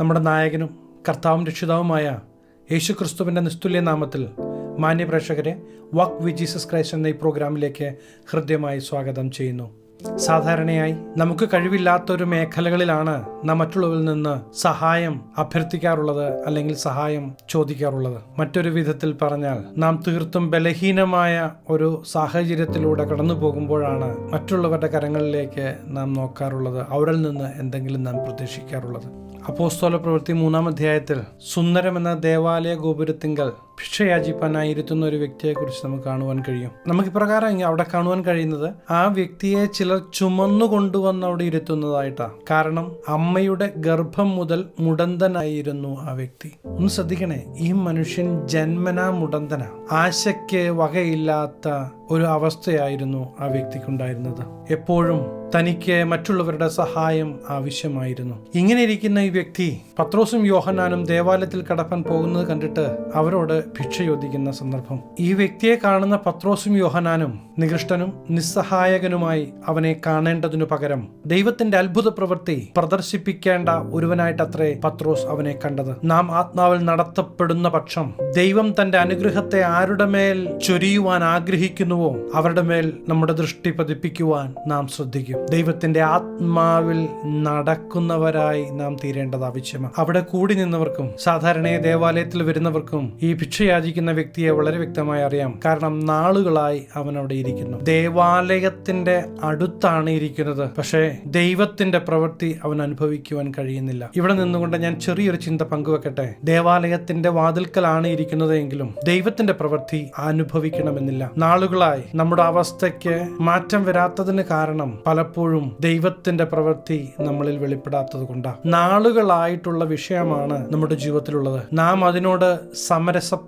നമ്മുടെ നായകനും കർത്താവും രക്ഷിതാവുമായ യേശു ക്രിസ്തുവിന്റെ നിസ്തുല്യ നാമത്തിൽ മാന്യ വാക്ക് വി ജീസസ് ക്രൈസ്റ്റ് എന്ന ഈ പ്രോഗ്രാമിലേക്ക് ഹൃദ്യമായി സ്വാഗതം ചെയ്യുന്നു. സാധാരണയായി നമുക്ക് കഴിവില്ലാത്തൊരു മേഖലകളിലാണ് നാം മറ്റുള്ളവരിൽ നിന്ന് സഹായം അഭ്യർത്ഥിക്കാറുള്ളത് അല്ലെങ്കിൽ സഹായം ചോദിക്കാറുള്ളത്. മറ്റൊരു വിധത്തിൽ പറഞ്ഞാൽ നാം തീർത്തും ബലഹീനമായ ഒരു സാഹചര്യത്തിലൂടെ കടന്നു പോകുമ്പോഴാണ് മറ്റുള്ളവരുടെ കരങ്ങളിലേക്ക് നാം നോക്കാറുള്ളത്. അവരിൽ നിന്ന് എന്തെങ്കിലും നാം പ്രതീക്ഷിക്കാറുള്ളത്. അപ്പോസ്തോല പ്രവൃത്തി മൂന്നാം അധ്യായത്തിൽ സുന്ദരം എന്ന ദേവാലയ ഗോപുരത്തിങ്കൽ ഭിക്ഷയാചിപ്പാനായിരുത്തുന്ന ഒരു വ്യക്തിയെക്കുറിച്ച് നമുക്ക് കാണുവാൻ കഴിയും. നമുക്ക് ഇപ്രകാരം അവിടെ കാണുവാൻ കഴിയുന്നത് ആ വ്യക്തിയെ ചിലർ ചുമന്നു കൊണ്ടുവന്ന് അവിടെ ഇരുത്തുന്നതായിട്ടാണ് കാരണം അമ്മയുടെ ഗർഭം മുതൽ മുടന്തനായിരുന്നു ആ വ്യക്തി. ഒന്ന് ശ്രദ്ധിക്കണേ ഈ മനുഷ്യൻ ജന്മനാ മുടന്തന. ആശയ്ക്ക് വകയില്ലാത്ത ഒരു അവസ്ഥയായിരുന്നു ആ വ്യക്തിക്കുണ്ടായിരുന്നത്. എപ്പോഴും തനിക്ക് മറ്റുള്ളവരുടെ സഹായം ആവശ്യമായിരുന്നു. ഇങ്ങനെ ഇരിക്കുന്ന ഈ വ്യക്തി പത്രോസും യോഹനാനും ദേവാലയത്തിൽ കടപ്പാൻ പോകുന്നത് കണ്ടിട്ട് അവരോട് ഭിക്ഷ ചോദിക്കുന്ന സന്ദർഭം. ഈ വ്യക്തിയെ കാണുന്ന പത്രോസും യോഹനാനും നികൃഷ്ടനും നിസ്സഹായകനുമായി അവനെ കാണേണ്ടതിനു പകരം ദൈവത്തിന്റെ അത്ഭുത പ്രവൃത്തി പ്രദർശിപ്പിക്കേണ്ട ഒരുവനായിട്ടത്രേ പത്രോസ് അവനെ കണ്ടത്. നാം ആത്മാവിൽ നടത്തപ്പെടുന്ന പക്ഷം ദൈവം തന്റെ അനുഗ്രഹത്തെ ആരുടെ മേൽ ചൊരിയുവാൻ ആഗ്രഹിക്കുന്നുവോ അവരുടെ മേൽ നമ്മുടെ ദൃഷ്ടി പതിപ്പിക്കുവാൻ നാം ശ്രദ്ധിക്കും. ദൈവത്തിന്റെ ആത്മാവിൽ നടക്കുന്നവരായി നാം തീരേണ്ടത് ആവശ്യമാണ്. അവിടെ കൂടി നിന്നവർക്കും സാധാരണയായി ദേവാലയത്തിൽ വരുന്നവർക്കും ഈ ഭിക്ഷ യാചിക്കുന്ന വ്യക്തിയെ വളരെ വ്യക്തമായി അറിയാം. കാരണം നാളുകളായി അവൻ അവിടെ ഇരിക്കുന്നു. ദേവാലയത്തിന്റെ അടുത്താണ് ഇരിക്കുന്നത്. പക്ഷേ ദൈവത്തിന്റെ പ്രവൃത്തി അവൻ അനുഭവിക്കുവാൻ കഴിയുന്നില്ല. ഇവിടെ നിന്നുകൊണ്ട് ഞാൻ ചെറിയൊരു ചിന്ത പങ്കുവെക്കട്ടെ. ദേവാലയത്തിന്റെ വാതിൽക്കലാണ് ഇരിക്കുന്നത് എങ്കിലും ദൈവത്തിന്റെ പ്രവൃത്തി അനുഭവിക്കണമെന്നില്ല. നാളുകളായി നമ്മുടെ അവസ്ഥയ്ക്ക് മാറ്റം വരാത്തതിന് കാരണം പലപ്പോഴും ദൈവത്തിന്റെ പ്രവൃത്തി നമ്മളിൽ വെളിപ്പെടാത്തത് കൊണ്ടാണ് നാളുകളായിട്ടുള്ള വിഷയമാണ് നമ്മുടെ ജീവിതത്തിലുള്ളത്. നാം അതിനോട്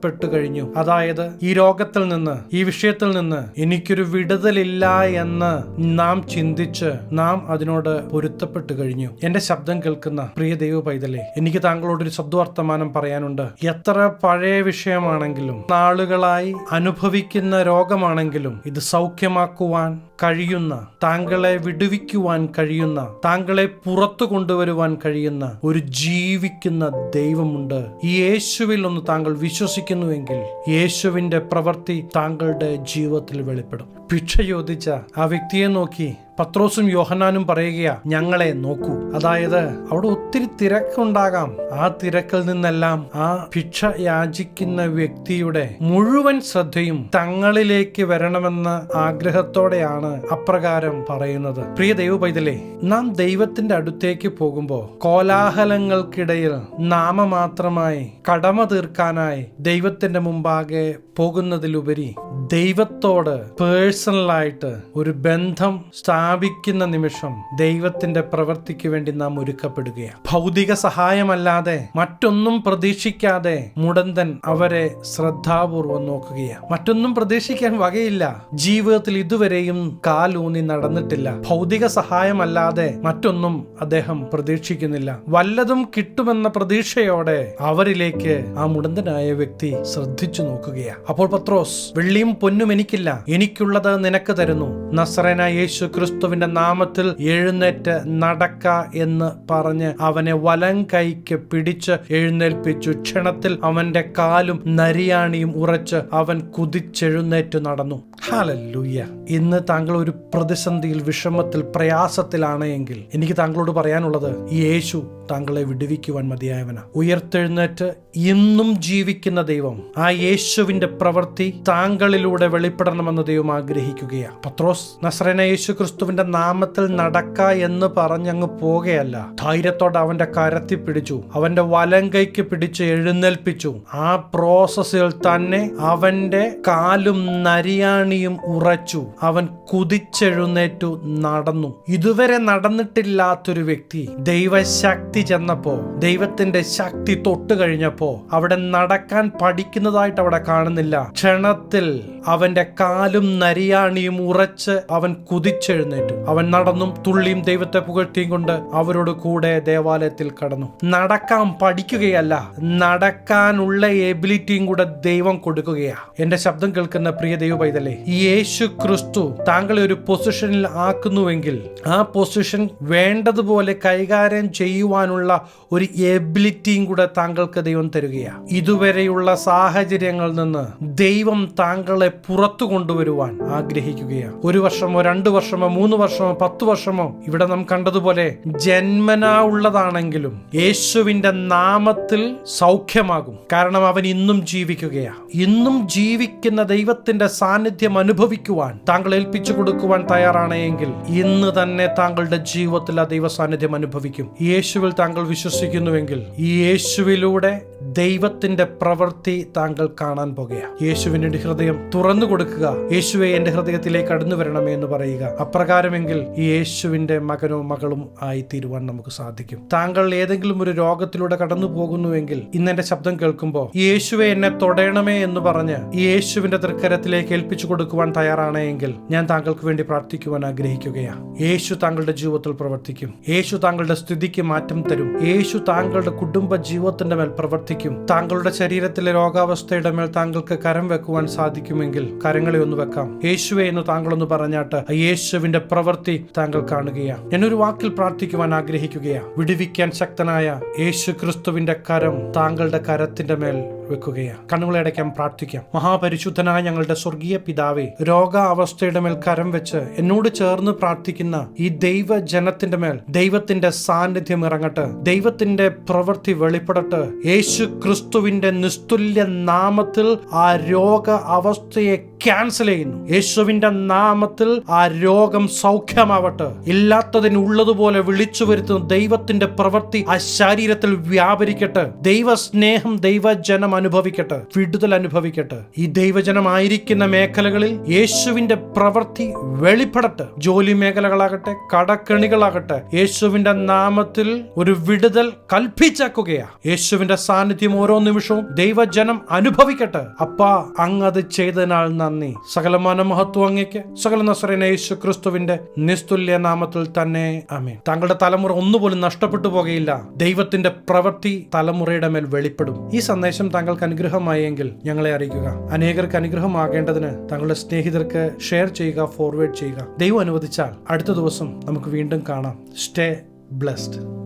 സമരസപ്പെട്ടു കഴിഞ്ഞു. അതായത് ഈ രോഗത്തിൽ നിന്ന് ഈ വിഷയത്തിൽ നിന്ന് എനിക്കൊരു വിടുതലില്ല എന്ന് നാം ചിന്തിച്ച് നാം അതിനോട് പൊരുത്തപ്പെട്ടു കഴിഞ്ഞു. എന്റെ ശബ്ദം കേൾക്കുന്ന പ്രിയ ദൈവ പൈതലേ എനിക്ക് താങ്കളോട് ഒരു ശബ്ദവർത്തമാനം പറയാനുണ്ട്. എത്ര പഴയ വിഷയമാണെങ്കിലും നാളുകളായി അനുഭവിക്കുന്ന രോഗമാണെങ്കിലും ഇത് സൗഖ്യമാക്കുവാൻ കഴിയുന്ന താങ്കളെ വിടുവിക്കുവാൻ കഴിയുന്ന താങ്കളെ പുറത്തു കൊണ്ടുവരുവാൻ കഴിയുന്ന ഒരു ജീവിക്കുന്ന ദൈവമുണ്ട്. ഈ യേശുവിൽ ഒന്ന് താങ്കൾ വിശ്വസിക്കുന്നുവെങ്കിൽ യേശുവിന്റെ പ്രവൃത്തി താങ്കളുടെ ജീവിതത്തിൽ വെളിപ്പെടും. ഭിക്ഷ ചോദിച്ച ആ വ്യക്തിയെ നോക്കി പത്രോസും യോഹന്നാനും പറയുകയാ ഞങ്ങളെ നോക്കൂ. അതായത് അവിടെ ഒത്തിരി തിരക്കുണ്ടാകാം. ആ തിരക്കിൽ നിന്നെല്ലാം ആ ഭിക്ഷ യാചിക്കുന്ന വ്യക്തിയുടെ മുഴുവൻ ശ്രദ്ധയും തങ്ങളിലേക്ക് വരണമെന്ന ആഗ്രഹത്തോടെയാണ് അപ്രകാരം പറയുന്നത്. പ്രിയ ദൈവ പൈതലേ നാം ദൈവത്തിന്റെ അടുത്തേക്ക് പോകുമ്പോൾ കോലാഹലങ്ങൾക്കിടയിൽ നാമമാത്രമായി കടമ തീർക്കാനായി ദൈവത്തിന്റെ മുമ്പാകെ പോകുന്നതിലുപരി ദൈവത്തോട് പേഴ്സണലായിട്ട് ഒരു ബന്ധം സ്ഥാപിക്കുന്ന നിമിഷം ദൈവത്തിന്റെ പ്രവൃത്തിക്ക് വേണ്ടി നാം ഒരുക്കപ്പെടുകയാണ്. ഭൗതിക സഹായമല്ലാതെ മറ്റൊന്നും പ്രതീക്ഷിക്കാതെ മുടന്തൻ അവരെ ശ്രദ്ധാപൂർവം നോക്കുകയാണ്. മറ്റൊന്നും പ്രതീക്ഷിക്കാൻ വകയില്ല. ജീവിതത്തിൽ ഇതുവരെയും കാലൂന്നി നടന്നിട്ടില്ല. ഭൗതിക സഹായമല്ലാതെ മറ്റൊന്നും അദ്ദേഹം പ്രതീക്ഷിക്കുന്നില്ല. വല്ലതും കിട്ടുമെന്ന പ്രതീക്ഷയോടെ അവരിലേക്ക് ആ മുടന്തനായ വ്യക്തി ശ്രദ്ധിച്ചു നോക്കുകയാണ്. അപ്പോൾ പത്രോസ് വെള്ളിയും പൊന്നും എനിക്കില്ല. എനിക്കുള്ളത് നിനക്ക് തരുന്നു. നസറേന യേശു ക്രിസ്തുവിന്റെ നാമത്തിൽ എഴുന്നേറ്റ് നടക്ക എന്ന് പറഞ്ഞ് അവനെ വലം കൈക്ക് പിടിച്ച് എഴുന്നേൽപ്പിച്ചു. ക്ഷണത്തിൽ അവന്റെ കാലും നരിയാണിയും ഉറച്ച് അവൻ കുതിച്ചെഴുന്നേറ്റ് നടന്നു. ഹാലല്ലൂയ്യ ഇന്ന് താങ്കൾ ഒരു പ്രതിസന്ധിയിൽ വിഷമത്തിൽ പ്രയാസത്തിലാണ് എങ്കിൽ എനിക്ക് താങ്കളോട് പറയാനുള്ളത് യേശു താങ്കളെ വിടുവിക്കുവാൻ മതിയായവന. ഉയർത്തെഴുന്നേറ്റ് ഇന്നും ജീവിക്കുന്ന ദൈവം ആ യേശുവിന്റെ പ്രവൃത്തി താങ്കളിലൂടെ വെളിപ്പെടണമെന്ന് ദൈവം ആഗ്രഹിക്കുകയാണ് പത്രോസ് നസ്രന യേശു ക്രിസ്തുവിന്റെ നാമത്തിൽ നടക്ക എന്ന് പറഞ്ഞങ്ങ് പോകയല്ല. ധൈര്യത്തോടെ അവന്റെ കരത്തി പിടിച്ചു അവന്റെ വലം കൈക്ക് പിടിച്ച് എഴുന്നേൽപ്പിച്ചു. ആ പ്രോസസ്സിൽ തന്നെ അവന്റെ കാലും നരിയാണിയും ഉറച്ചു. അവൻ കുതിച്ചെഴുന്നേറ്റു നടന്നു. ഇതുവരെ നടന്നിട്ടില്ലാത്തൊരു വ്യക്തി ദൈവശക്തി ചെന്നപ്പോ ദൈവത്തിന്റെ ശക്തി തൊട്ട് കഴിഞ്ഞപ്പോ അവിടെ നടക്കാൻ പഠിക്കുന്നതായിട്ട് അവിടെ കാണുന്നില്ല. ക്ഷണത്തിൽ അവന്റെ കാലും നരിയാണിയും ഉറച്ച് അവൻ കുതിച്ചെഴുന്നേറ്റു. അവൻ നടന്നും തുള്ളിയും ദൈവത്തെ പുകഴ്ത്തിയും കൊണ്ട് അവരോട് കൂടെ ദേവാലയത്തിൽ കടന്നു. നടക്കാൻ പഠിക്കുകയല്ല നടക്കാനുള്ള എബിലിറ്റിയും കൂടെ ദൈവം കൊടുക്കുകയാ. എന്റെ ശബ്ദം കേൾക്കുന്ന പ്രിയ ദൈവ പൈതലേ യേശു ക്രിസ്തു താങ്കളെ ഒരു പൊസിഷനിൽ ആക്കുന്നുവെങ്കിൽ ആ പൊസിഷൻ വേണ്ടതുപോലെ കൈകാര്യം ചെയ്യുവാൻ ചെയ്യുവാനുള്ള ഒരു എബിലിറ്റിയും കൂടെ താങ്കൾക്ക് ദൈവം തരികയാണ് ഇതുവരെയുള്ള സാഹചര്യങ്ങളിൽ നിന്ന് ദൈവം താങ്കളെ പുറത്തു കൊണ്ടുവരുവാൻ ആഗ്രഹിക്കുകയാണ് ഒരു വർഷമോ രണ്ട് വർഷമോ മൂന്ന് വർഷമോ പത്ത് വർഷമോ ഇവിടെ നാം കണ്ടതുപോലെ ജന്മനാ ഉള്ളതാണെങ്കിലും യേശുവിന്റെ നാമത്തിൽ സൗഖ്യമാകും. കാരണം അവൻ ഇന്നും ജീവിക്കുകയാണ് ഇന്നും ജീവിക്കുന്ന ദൈവത്തിന്റെ സാന്നിധ്യം അനുഭവിക്കുവാൻ താങ്കൾ ഏൽപ്പിച്ചു കൊടുക്കുവാൻ തയ്യാറാണെങ്കിൽ ഇന്ന് തന്നെ താങ്കളുടെ ജീവിതത്തിൽ ആ ദൈവ സാന്നിധ്യം അനുഭവിക്കും. യേശുവിൽ താങ്കൾ വിശ്വസിക്കുന്നുവെങ്കിൽ ഈ യേശുവിലൂടെ ദൈവത്തിന്റെ പ്രവൃത്തി താങ്കൾ കാണാൻ പോകുകയാണ്. യേശുവിന്റെ ഹൃദയം തുറന്നു കൊടുക്കുക. യേശുവെ എന്റെ ഹൃദയത്തിലേക്ക് കടന്നു വരണമേ എന്ന് പറയുക. അപ്രകാരമെങ്കിൽ ഈ യേശുവിന്റെ മകനോ മകളും ആയി തീരുവാൻ നമുക്ക് സാധിക്കും. താങ്കൾ ഏതെങ്കിലും ഒരു രോഗത്തിലൂടെ കടന്നു പോകുന്നുവെങ്കിൽ ഇന്ന് എന്റെ ശബ്ദം കേൾക്കുമ്പോൾ യേശുവെ എന്നെ തൊടയണമേ എന്ന് പറഞ്ഞ് ഈ യേശുവിന്റെ തൃക്കരത്തിലേക്ക് ഏൽപ്പിച്ചു കൊടുക്കുവാൻ തയ്യാറാണെങ്കിൽ ഞാൻ താങ്കൾക്ക് വേണ്ടി പ്രാർത്ഥിക്കുവാൻ ആഗ്രഹിക്കുകയാണ്. യേശു താങ്കളുടെ ജീവിതത്തിൽ പ്രവർത്തിക്കും. യേശു താങ്കളുടെ സ്ഥിതിക്ക് മാറ്റം തരും. യേശു താങ്കളുടെ കുടുംബ ജീവിതത്തിന്റെ മേൽ പ്രവർത്തിക്കും. താങ്കളുടെ ശരീരത്തിലെ രോഗാവസ്ഥയുടെ മേൽ താങ്കൾക്ക് കരം വെക്കുവാൻ സാധിക്കുമെങ്കിൽ കരങ്ങളെ ഒന്ന് വെക്കാം. യേശുവെ എന്ന് താങ്കളൊന്ന് പറഞ്ഞാട്ട് യേശുവിന്റെ പ്രവൃത്തി താങ്കൾ കാണുകയാണ്. ഞാനൊരു വാക്കിൽ പ്രാർത്ഥിക്കുവാൻ ആഗ്രഹിക്കുകയാണ്. വിടുവിക്കാൻ ശക്തനായ യേശു ക്രിസ്തുവിന്റെ കരം താങ്കളുടെ കരത്തിന്റെ മേൽ വെക്കുകയാണ്. കണ്ണുകളെ അടയ്ക്കാൻ പ്രാർത്ഥിക്കാം. മഹാപരിശുദ്ധനായ ഞങ്ങളുടെ സ്വർഗീയ പിതാവേ രോഗാവസ്ഥയുടെ മേൽ കരം വെച്ച് എന്നോട് ചേർന്ന് പ്രാർത്ഥിക്കുന്ന ഈ ദൈവ ജനത്തിന്റെ മേൽ ദൈവത്തിന്റെ സാന്നിധ്യം ഇറങ്ങട്ടെ. ദൈവത്തിന്റെ പ്രവൃത്തി വെളിപ്പെടട്ടെ. യേശു ക്രിസ്തുവിന്റെ നിസ്തുല്യ നാമത്തിൽ ആ രോഗ അവസ്ഥയെ ക്യാൻസൽ ചെയ്യുന്നു. യേശുവിന്റെ നാമത്തിൽ ആ രോഗം സൗഖ്യമാവട്ടെ. ഇല്ലാത്തതിന് ഉള്ളതുപോലെ വിളിച്ചു വരുത്തുന്ന ദൈവത്തിന്റെ പ്രവൃത്തി ആ ശരീരത്തിൽ വ്യാപരിക്കട്ടെ. ദൈവ സ്നേഹം ദൈവജനം അനുഭവിക്കട്ടെ വിടുതൽ അനുഭവിക്കട്ടെ. ഈ ദൈവജനമായിരിക്കുന്ന മേഖലകളിൽ യേശുവിന്റെ പ്രവൃത്തി വെളിപ്പെടട്ടെ ജോലി മേഖലകളാകട്ടെ കടക്കെണികളാകട്ടെ യേശുവിന്റെ നാമത്തിൽ ഒരു വിടുതൽ കൽപ്പിച്ചാക്കുകയാ. യേശുവിന്റെ സാന്നിധ്യം ഓരോ നിമിഷവും ദൈവജനം അനുഭവിക്കട്ടെ. അപ്പാ അങ്ങ് അത് ചെയ്തതിനാൽ നന്ദി. സകലമാന മഹത്വം അങ്ങേക്ക്. സകല നസറേന യേശു ക്രിസ്തുവിന്റെ നിസ്തുല്യ നാമത്തിൽ തന്നെ ആമേൻ. താങ്കളുടെ തലമുറ ഒന്നുപോലും നഷ്ടപ്പെട്ടു പോകുകയില്ല ദൈവത്തിന്റെ പ്രവൃത്തി തലമുറയുടെ മേൽ വെളിപ്പെടും. ഈ സന്ദേശം താങ്കൾക്ക് അനുഗ്രഹമായെങ്കിൽ ഞങ്ങളെ അറിയിക്കുക. അനേകർക്ക് അനുഗ്രഹമാകേണ്ടതിന് തങ്ങളുടെ സ്നേഹിതർക്ക് ഷെയർ ചെയ്യുക ഫോർവേഡ് ചെയ്യുക. ദൈവം അനുവദിച്ചാൽ അടുത്ത ദിവസം നമുക്ക് വീണ്ടും കാണാം. Stay blessed